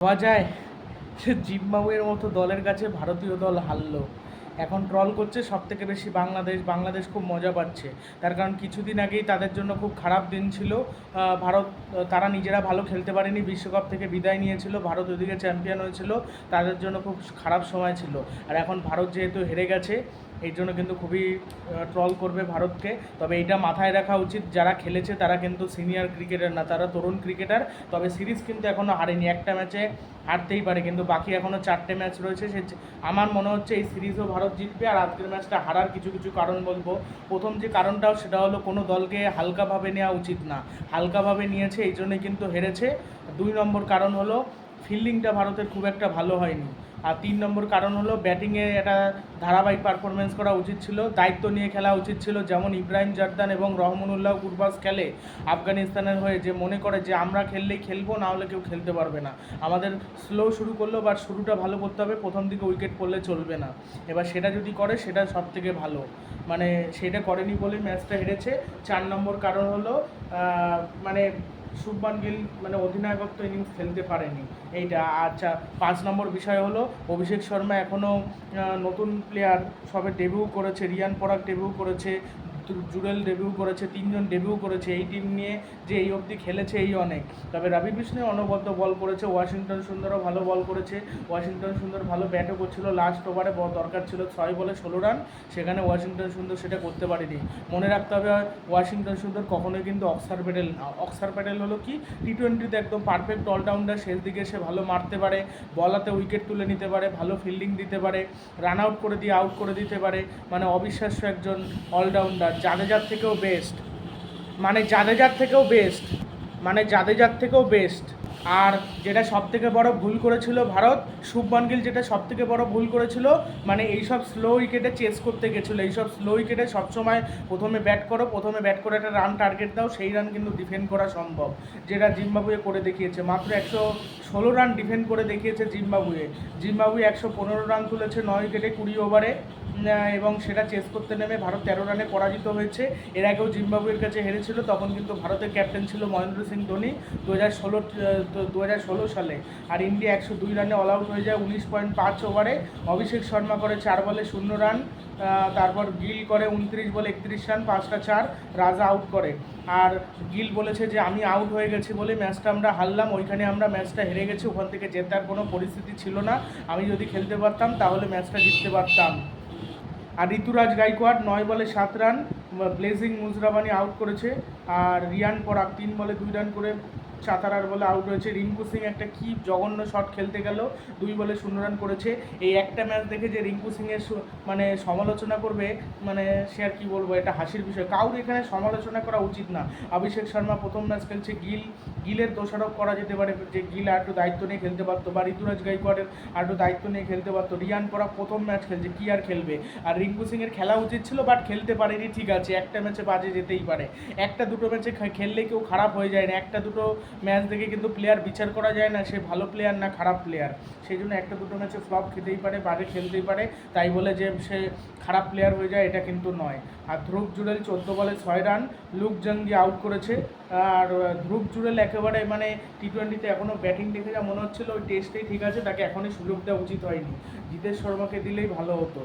ভাবা যায়। জিম্বাবুয়ের মতো দলের কাছে ভারতীয় দল হারলো। এখন ট্রল করছে সব থেকে বেশি বাংলাদেশ। বাংলাদেশ খুব মজা পাচ্ছে। তার কারণ কিছুদিন আগেই তাদের জন্য খুব খারাপ দিন ছিল। ভারত, তারা নিজেরা ভালো খেলতে পারেনি। বিশ্বকাপ থেকে বিদায় নিয়েছিল। ভারত ওদিকে চ্যাম্পিয়ন হয়েছিল। তাদের জন্য খুব খারাপ সময় ছিল। আর এখন ভারত যেহেতু হেরে গেছে এই জন্য কিন্তু খুবই ট্রল করবে ভারতকে। তবে এটা মাথায় রাখা উচিত, যারা খেলেছে তারা কিন্তু সিনিয়র ক্রিকেটার না, তারা তরুণ ক্রিকেটার তবে সিরিজ কিন্তু এখনও হারেনি, একটা ম্যাচে হারতেই পারে, কিন্তু বাকি এখনও চারটে ম্যাচ রয়েছে। সে আমার মনে হচ্ছে এই সিরিজও ভারত জিতবে, আর আজকের ম্যাচটা হারার কিছু কিছু কারণ বলব। প্রথম যে কারণটাও, সেটা হলো কোনো দলকে হালকাভাবে নেওয়া উচিত না। হালকাভাবে নিয়েছে, এই জন্যই কিন্তু হেরেছে। দুই নম্বর কারণ হলো ফিল্ডিংটা ভারতের খুব একটা ভালো হয়নি। আর তিন নম্বর কারণ হলো ব্যাটিংয়ে একটা ধারাবাহিক পারফরমেন্স করা উচিত ছিল, দায়িত্ব নিয়ে খেলা উচিত ছিল, যেমন ইব্রাহিম জারদান এবং রহমানুল্লাহ গুরবাজ খেলে আফগানিস্তানের হয়ে যে মনে করে যে আমরা খেললেই খেলব, না হলে কেউ খেলতে পারবে না। আমাদের স্লো শুরু করলেও বা শুরুটা ভালো করতে হবে, প্রথম দিকে উইকেট পড়লে চলবে না। এবার সেটা যদি করে, সেটা সব থেকে ভালো। মানে সেটা করেনি বলেই ম্যাচটা হেরেছে। চার নম্বর কারণ হলো মানে শুভমান গিল মানে অধিনায়কত্ব ইনিংস খেলতে পারেনি। এইটা আচ্ছা পাঁচ নম্বর বিষয় হলো, অভিষেক শর্মা এখনও নতুন প্লেয়ার সবে ডেবিউ করেছে, রিয়ান পরাগ ডেবিউ করেছে জুরেল ডেবিউ করেছে, তিনজন ডেবিউ করেছে, এই টিম নিয়ে যে এই অবধি খেলেছে এই অনেক। তবে রবি বিষ্ণু অনবদ্য বল করেছে, ওয়াশিংটন সুন্দরও ভালো বল করেছে, ওয়াশিংটন সুন্দর ভালো ব্যাটও করছিল লাস্ট ওভারে দরকার ছিল ছয় বলে ষোলো রান সেখানে ওয়াশিংটন সুন্দর সেটা করতে পারেনি। মনে রাখতে হবে, ওয়াশিংটন সুন্দর কখনোই কিন্তু অক্সার প্যাডেল না। অক্সার প্যাডেল হলো কি টি টোয়েন্টিতে একদম পারফেক্ট অলরাউন্ডার শেষ দিকে সে ভালো মারতে পারে, বলাতে উইকেট তুলে নিতে পারে, ভালো ফিল্ডিং দিতে পারে রান আউট করে দিয়ে আউট করে দিতে পারে মানে অবিশ্বাস্য একজন অলরাউন্ডার জাদেজার থেকেও বেস্ট মানে জাদেজার থেকেও বেস্ট মানে জাদেজার থেকেও বেস্ট আর যেটা সব থেকে বড় ভুল করেছিল ভারত শুভমান গিল যেটা সব থেকে বড় ভুল করেছিল মানে এইসব স্লো উইকেটে চেস করতে গেছিল। এইসব স্লো উইকেটে সবসময় প্রথমে ব্যাট করো, প্রথমে ব্যাট করে একটা রান টার্গেট দাও, সেই রান কিন্তু ডিফেন্ড করা সম্ভব। যেটা জিম্বাবুয়ে করে দেখিয়েছে। মাত্র একশো ষোলো রান ডিফেন্ড করে দেখিয়েছে জিম্বাবুয়ে। জিম্বাবুয়ে একশো পনেরো রান তুলেছে নয় উইকেটে কুড়ি ওভারে এবং সেটা চেস করতে নেমে ভারত তেরো রানে পরাজিত হয়েছে। এর আগেও জিম্বাবুয়ের কাছে হেরেছিল, তখন কিন্তু ভারতের ক্যাপ্টেন ছিল মহেন্দ্র সিং ধোনি দু হাজার ষোলো দু হাজার ষোলো সালে। আর ইন্ডিয়া একশো দুই রানে অল আউট হয়ে যায়, উনিশ পয়েন্ট পাঁচ ওভারে অভিষেক শর্মা করে চার বলে শূন্য রান তারপর গিল করে উনত্রিশ বলে একত্রিশ রান, পাঁচটা চার, রাজা আউট করে। আর গিল বলেছে যে, আমি আউট হয়ে গেছি বলে ম্যাচটা আমরা হারলাম, ওইখানে আমরা ম্যাচটা হেরে গেছি, ওখান থেকে জেতার কোনো পরিস্থিতি ছিল না। আমি যদি খেলতে পারতাম, তাহলে ম্যাচটা জিততে পারতাম। আর ঋতুরাজ গাইকোয়াড নয় বলে সাত রান, ব্লেজিং মুজরাবানি আউট করেছে, আর রিয়ান পরাগ তিন বলে দুই রান করে চাতারার বলে আউট হয়েছে। রিঙ্কু সিং একটা কি জঘন্য শট খেলতে গেল। দুই বলে শূন্য রান করেছে। এই একটা ম্যাচ দেখে যে রিঙ্কু সিংয়ের মানে সমালোচনা করবে মানে সে আর কি বলব, এটা হাসির বিষয়। কাউর এখানে সমালোচনা করা উচিত না। অভিষেক শর্মা প্রথম ম্যাচ খেলছে গিল। গিলের দোষারোপ করা যেতে পারে যে গিল আর একটু দায়িত্ব নিয়ে খেলতে পারতো বা ঋতুরাজ গাইকোয়াডের আর একটু দায়িত্ব নিয়ে খেলতে পারতো। রিয়ান পরাগ প্রথম ম্যাচ খেলছে, কি আর খেলবে? আর রিঙ্কু সিংয়ের খেলা উচিত ছিল বাট খেলতে পারেনি, ঠিক আছে। একটা ম্যাচে বাজে যেতেই পারে। একটা দুটো ম্যাচে খেললে কেউ খারাপ হয়ে যায় না। একটা দুটো ম্যাচ দেখে কিন্তু প্লেয়ার বিচার করা যায় না, সে ভালো প্লেয়ার না খারাপ প্লেয়ার সেই জন্য একটা দুটো ম্যাচে ফ্লপ খেতেই পারে বাজে খেলতেই পারে। তাই বলে যে সে খারাপ প্লেয়ার হয়ে যায়, এটা কিন্তু নয়। আর ধ্রুব জুড়েল চোদ্দ বলে ছয় রান লুক জঙ্গি আউট করেছে। আর ধ্রুব জুড়েল একেবারে মানে টি টোয়েন্টিতে এখনও ব্যাটিং দেখে যা মনে হচ্ছিল, ওই টেস্টেই ঠিক আছে, তাকে এখনই সুযোগ দেওয়া উচিত হয়নি। জিতেশ শর্মাকে দিলেই ভালো হতো।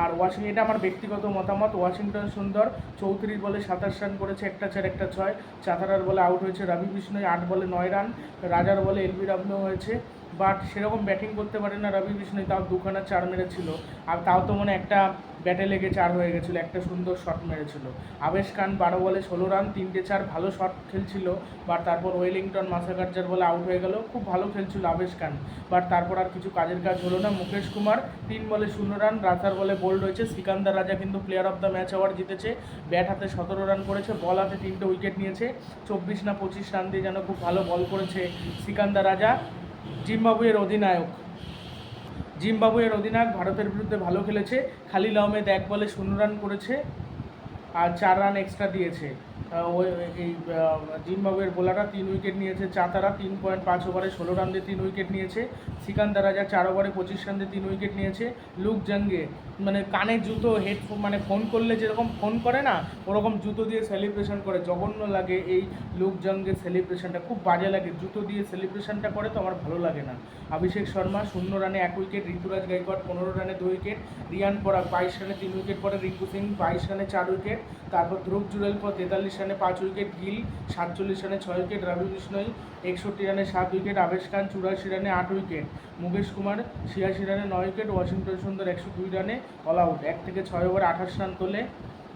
আর ওয়াশিং এটা আমার ব্যক্তিগত মতামত ওয়াশিংটন সুন্দর, চৌত্রিশ বলে সাতাশ রান করেছে, একটা চার, একটা ছয়। চাতারার বলে আউট হয়েছে রবি বিষ্ণু আট বলে নয় রান রাজার বলে এলবি রাবনু হয়েছে। বাট সেরকম ব্যাটিং করতে পারে না রবি বিষ্ণয় তাও দুখানা চার মেরেছিল। আর তাও তো মনে একটা ব্যাটে লেগে চার হয়ে গেছিল, একটা সুন্দর শট মেরেছিল। আবেশ খান বারো বলে ষোলো রান, তিনটে চার, ভালো শট খেলছিল। বাট তারপর ওয়েলিংটন মাসাকার্জার বলে আউট হয়ে গেল, খুব ভালো খেলছিল আবেশ খান। বাট তারপর আর কিছু কাজের কাজ হলো না, মুকেশ কুমার তিন বলে শূন্য রান রাজার বলে বোল্ড হয়েছে। সিকান্দার রাজা কিন্তু player of the match award জিতেছে। ব্যাট হাতে সতেরো রান করেছে, বল হাতে তিনটে উইকেট নিয়েছে। চব্বিশ না পঁচিশ রান দিয়ে যেন খুব ভালো বল করেছে সিকান্দার রাজা। জিম্বাবুয়ের অধিনায়ক। জিম্বাবুয়ের অধিনায়ক ভারতের বিরুদ্ধে ভালো খেলেছে। খালিল আহমেদ এক বলে শূন্য রান করেছে আর চার রান এক্সট্রা দিয়েছে। ওই, এই জিম্বাবুয়ের বোলাররা তিন উইকেট নিয়েছে। চাতারা তিন পয়েন্ট পাঁচ ওভারে ষোলো রান দিয়ে তিন উইকেট নিয়েছে। সিকান্দার রাজা চার ওভারে পঁচিশ রান দিয়ে তিন উইকেট নিয়েছে। লুক জাঙ্গে মানে কানে জুতো হেডফোন মানে ফোন করলে যেরকম ফোন করে না, ওরকম জুতো দিয়ে সেলিব্রেশন করে। জঘন্য লাগে এই লুক জঙ্গের সেলিব্রেশনটা খুব বাজে লাগে। জুতো দিয়ে সেলিব্রেশনটা করে তো আমার ভালো লাগে না। অভিষেক শর্মা, শূন্য রানে এক উইকেট ঋতুরাজ গাইকোয়াড় পনেরো রানে দু উইকেট রিয়ান পরাগ বাইশ রানে তিন উইকেট পরে রিঙ্কু সিং বাইশ রানে চার উইকেট তারপর ধ্রুব জুরেল পর তেতাল্লিশ রানে পাঁচ উইকেট গিল সাতচল্লিশ রানে ছয় উইকেট রবি বিষ্ণই একষট্টি রানে সাত উইকেট আবেশ খান চুরাশি রানে আট উইকেট মুকেশ কুমার ছিয়াশি রানে নয় উইকেট ওয়াশিংটন সুন্দর একশো দুই রানে অল আউট এক থেকে ছয় ওভার আঠাশ রান তোলে।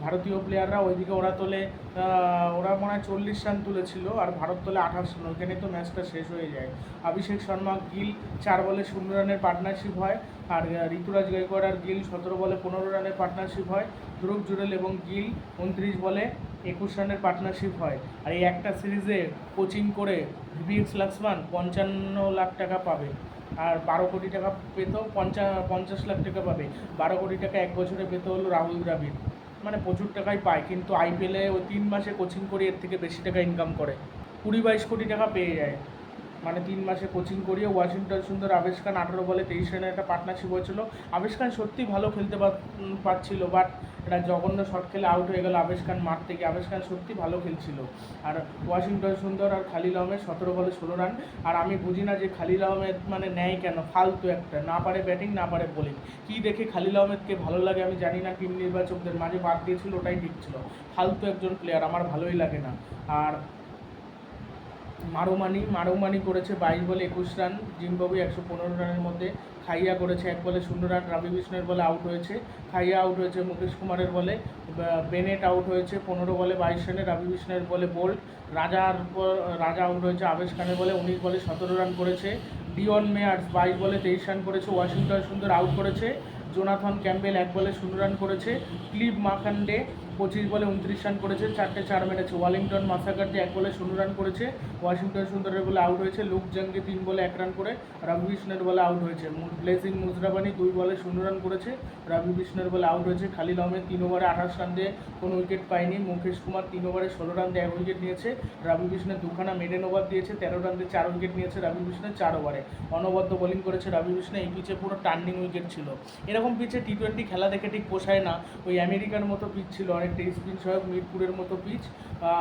ভারতীয় প্লেয়াররা ওইদিকে ওরা তোলে ওরা মনে হয় চল্লিশ রান তুলেছিল, আর ভারত তোলে আঠাশ রান ওইখানে তো ম্যাচটা শেষ হয়ে যায়। অভিষেক শর্মা গিল, চার বলে শূন্য রানের পার্টনারশিপ হয়। আর ঋতুরাজ গাইকোয়াড় আর গিল, সতেরো বলে পনেরো রানের পার্টনারশিপ হয়। ধ্রুব জুরেল এবং গিল, উনত্রিশ বলে একুশ রানের পার্টনারশিপ হয়। আর এই একটা সিরিজে কোচিং করে ভিভিএক্স লাক্সমান পঞ্চান্ন লাখ টাকা পাবে। আর বারো কোটি টাকা পেতো, পঞ্চা, পঞ্চাশ লাখ টাকা পাবে। বারো কোটি টাকা এক বছরে পেতে হলো রাহুল দ্রাবিড়। মানে প্রচুর টাকাই পায়, কিন্তু আইপিএলে ওই তিন মাসে কোচিং করে এর থেকে বেশি টাকা ইনকাম করে। কুড়ি বাইশ কোটি টাকা পেয়ে যায়। মানে তিন মাসে কোচিং করিয়ে ওয়াশিংটন সুন্দর আবেশ খান আঠারো বলে তেইশ রানের একটা পার্টনারশিপ হয়েছিল। আবেশ খান সত্যি ভালো খেলতে পারছিল বাট এটা জঘন্য শট খেলে আউট হয়ে গেল আবেশ খান মাঠ থেকে। আবেশ খান সত্যি ভালো খেলছিল। আর ওয়াশিংটন সুন্দর আর খালিল আহমেদ সতেরো বলে ষোলো রান। আর আমি বুঝি না যে খালিল আহমেদ মানে নেয় কেন? ফালতু একটা। না পারে ব্যাটিং না পারে বোলিং কী দেখে খালিল আহমেদকে ভালো লাগে আমি জানি না টিম নির্বাচকদের মাঝে বাদ দিয়েছিল, ওটাই ঠিক ছিল ফালতু একজন প্লেয়ার আমার ভালোই লাগে না। আর মারুমানি মারুমানি করেছে বাইশ বলে একুশ রান জিম্বাবু একশো পনেরো রানের মধ্যে খাইয়া করেছে এক বলে শূন্য রান, রবি বিষ্ণুর বলে আউট হয়েছে, খাইয়া আউট হয়েছে মুকেশ কুমারের বলে বেনেট আউট হয়েছে পনেরো বলে বাইশ রানে, রবি বিষ্ণুর বলে বোল্ট রাজার পর, রাজা আউট হয়েছে আবেশ খানের বলে উনিশ বলে সতেরো রান করেছে ডিওন মেয়ার্স বাইশ বলে তেইশ রান করেছে, ওয়াশিংটন সুন্দর আউট করেছে, জোনাথন ক্যাম্বেল এক বলে শূন্য রান করেছে ক্লিভ মাকান্ডে পঁচিশ বলে উনত্রিশ রান করেছে, চারটে চার মেরেছে। ওয়ালিংটন মাসাকার্জি এক বলে শূন্য রান করেছে, ওয়াশিংটন সুন্দরের বলে আউট হয়েছে। লুক জঙ্গে তিন বলে এক রান করে, রবি বিষ্ণুর বলে আউট হয়েছে। ব্লেসিং মুজরাবানি দুই বলে শূন্য রান করেছে, রবি বিষ্ণুর বলে আউট হয়েছে। খালিল আহমেদ তিন ওভারে আঠাশ রান দিয়ে কোনো উইকেট পায়নি। মুকেশ কুমার তিন ওভারে ষোলো রান দিয়ে এক উইকেট নিয়েছে। রবি বিষ্ণু দুখানা মেডেন ওভার দিয়েছে, তেরো রান দিয়ে চার উইকেট নিয়েছে রবি বিষ্ণু চার ওভারে। অনবদ্য বোলিং করেছে রবি বিষ্ণু। এই পিচে পুরো টার্নিং উইকেট ছিল। এরকম পিচে টি টোয়েন্টি খেলা দেখে ঠিক পোষায় না। ওই আমেরিকার মতো পিচ ছিল। অনেকটা পিচ হয় মিরপুরের মতো পিচ।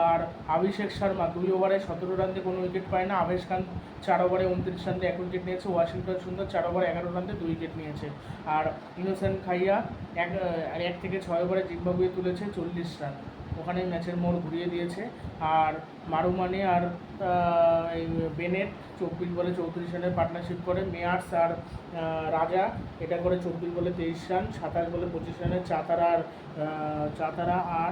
আর আভিষেক শর্মা দুই ওভারে সতেরো রান দিয়ে কোনো উইকেট পায় না। আবেশ খান চার ওভারে উনত্রিশ রান দিয়ে এক উইকেট নিয়েছে। ওয়াশিংটন সুন্দর চার ওভারে এগারো রান দিয়ে দুই উইকেট নিয়েছে। আর ইনোসেন খাইয়া এক এক থেকে ছয় ওভারে জিম্বাবুয়ে তুলেছে চল্লিশ রান। ওখানে ম্যাচের মোড় ঘুরিয়ে দিয়েছে। আর মারুমানি আর এই বেনেট চব্বিশ বলে চৌত্রিশ রানের পার্টনারশিপ করে। মেয়ার্স আর রাজা এটা করে চব্বিশ বলে তেইশ রান, সাতাশ বলে পঁচিশ রানের চাতারা আর চাতারা আর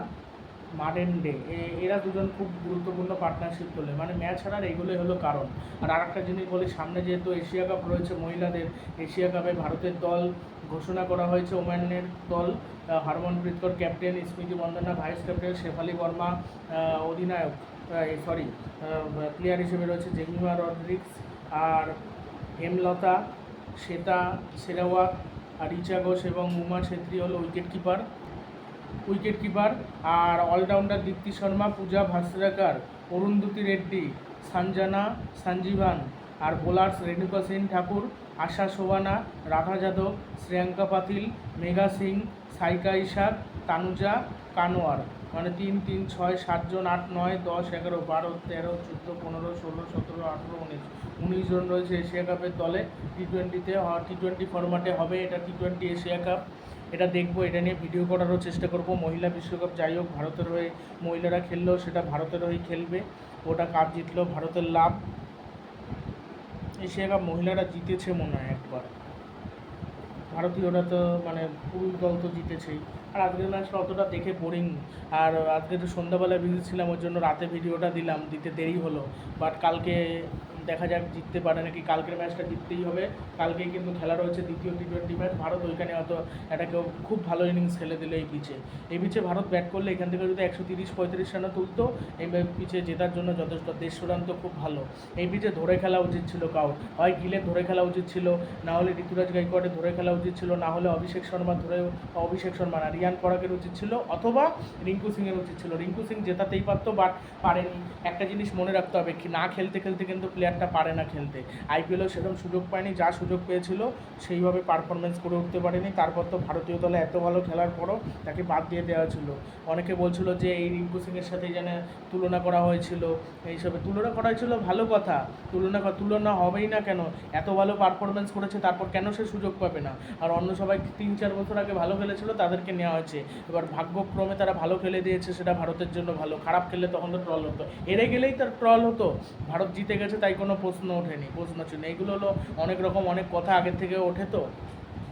মাডেন্ডে এ- এরা দুজন খুব গুরুত্বপূর্ণ পার্টনারশিপ তোলে। মানে ম্যাচ হারার এইগুলোই হলো কারণ। আর আরেকটা জিনিস বলি, সামনে যেহেতু এশিয়া কাপ রয়েছে মহিলাদের, এশিয়া কাপে ভারতের দল ঘোষণা করা হয়েছে ওম্যানের দল Harmanpreet Kaur, captain Smriti Mandhana, vice captain Shafali Verma অধিনায়ক সরি প্লেয়ার হিসেবে রয়েছে জেমিমা রড্রিক্স আর হেমলতা, শ্বেতা সেরাওয়াত আর রিচা ঘোষ এবং উমা ছেত্রী হলো উইকেট কিপার উইকেট কিপার আর অলরাউন্ডার দীপ্তি শর্মা, পূজা ভাস্রাকার অরুন্ধতী রেড্ডি সঞ্জনা সঞ্জীবান আর বোলার্স রেণুকা সেন ঠাকুর। আশা শোভানা, রাধা যাদব, শ্রেয়াঙ্কা পাতিল, মেঘা সিং, সাইকা ইশাক, তানুজা, কানোয়ার। মানে তিন তিন, ছয় সাতজন আট, নয়, দশ, এগারো, বারো, তেরো, চোদ্দ, পনেরো, ষোলো, সতেরো, আঠেরো, উনিশ। উনিশ জন রয়েছে এশিয়া কাপের দলে টি টোয়েন্টিতে টি টোয়েন্টি ফরম্যাটে হবে এটা টি টোয়েন্টি এশিয়া কাপ। এটা দেখব, এটা নিয়ে ভিডিও করারও চেষ্টা করব। মহিলা বিশ্বকাপ যাই হোক, ভারতের হয়ে মহিলারা খেললেও সেটা ভারতের হয়ে খেলবে। ওটা কাপ জিতলেও ভারতের লাভ। এশিয়া কাপ মহিলারা জিতেছে মনে হয় একবার। ভারতীয়রা তো মানে পুরুষ দল তো জিতেছেই। আর আজকের ম্যাচটা অতটা দেখে বোরিং আর আজকে তো সন্ধ্যাবেলায় বিজি ছিলাম ওর জন্য রাতে ভিডিওটা দিলাম, দিতে দেরি হলো। বাট কালকে দেখা যাক জিততে পারে নাকি? কালকের ম্যাচটা জিততেই হবে। কালকে কিন্তু খেলা রয়েছে দ্বিতীয় টি টোয়েন্টি ম্যাচ। ভারত ওইখানে হয়তো একটা কেউ খুব ভালো ইনিংস খেলে দিল এই পিচে এই পিচে ভারত ব্যাট করলে এখান থেকে যদি একশো তিরিশ, পঁয়ত্রিশ রানও তুলতো, এই পিচে জেতার জন্য যথেষ্ট। দেড়শো রান তো খুব ভালো। এই পিচে ধরে খেলা উচিত ছিল কাউ। হয় গিলে ধরে খেলা উচিত ছিল, না হলে ঋতুরাজ গাইকোয়াড়ে ধরে খেলা উচিত ছিল, না হলে অভিষেক শর্মা ধরে, অভিষেক শর্মা না, রিয়ান পরাগের উচিত ছিল, অথবা রিঙ্কু সিংয়ের উচিত ছিল। রিঙ্কু সিং জেতাতেই পারতো বাট পারেনি। একটা জিনিস মনে রাখতে হবে কি না খেলতে খেলতে কিন্তু প্লেয়ার প্লেয়ারটা পারে না খেলতে। আইপিএলও সেরকম সুযোগ পায়নি, যা সুযোগ পেয়েছিল সেইভাবে পারফরমেন্স করে উঠতে পারেনি। তারপর তো ভারতীয় দলে এত ভালো খেলার পরও তাকে বাদ দিয়ে দেওয়া ছিল। অনেকে বলছিল যে এই রিঙ্কু সিংয়ের সাথে যেন তুলনা করা হয়েছিল, এইসবে তুলনা করা হয়েছিল ভালো কথা, তুলনা তুলনা হবেই না কেন? এত ভালো পারফরমেন্স করেছে, তারপর কেন সে সুযোগ পাবে না? আর অন্য সবাই তিন চার বছর আগে ভালো খেলেছিল, তাদেরকে নেওয়া হয়েছে। এবার ভাগ্যক্রমে তারা ভালো খেলে দিয়েছে, সেটা ভারতের জন্য ভালো। খারাপ খেললে তখন তো ট্রল হতো। হেরে গেলেই তার ট্রল হতো। ভারত জিতে গেছে, তাই কোনো প্রশ্ন ওঠেনি, প্রশ্ন চিহ্ন এগুলো হলো অনেক রকম অনেক কথা আগের থেকে ওঠে তো।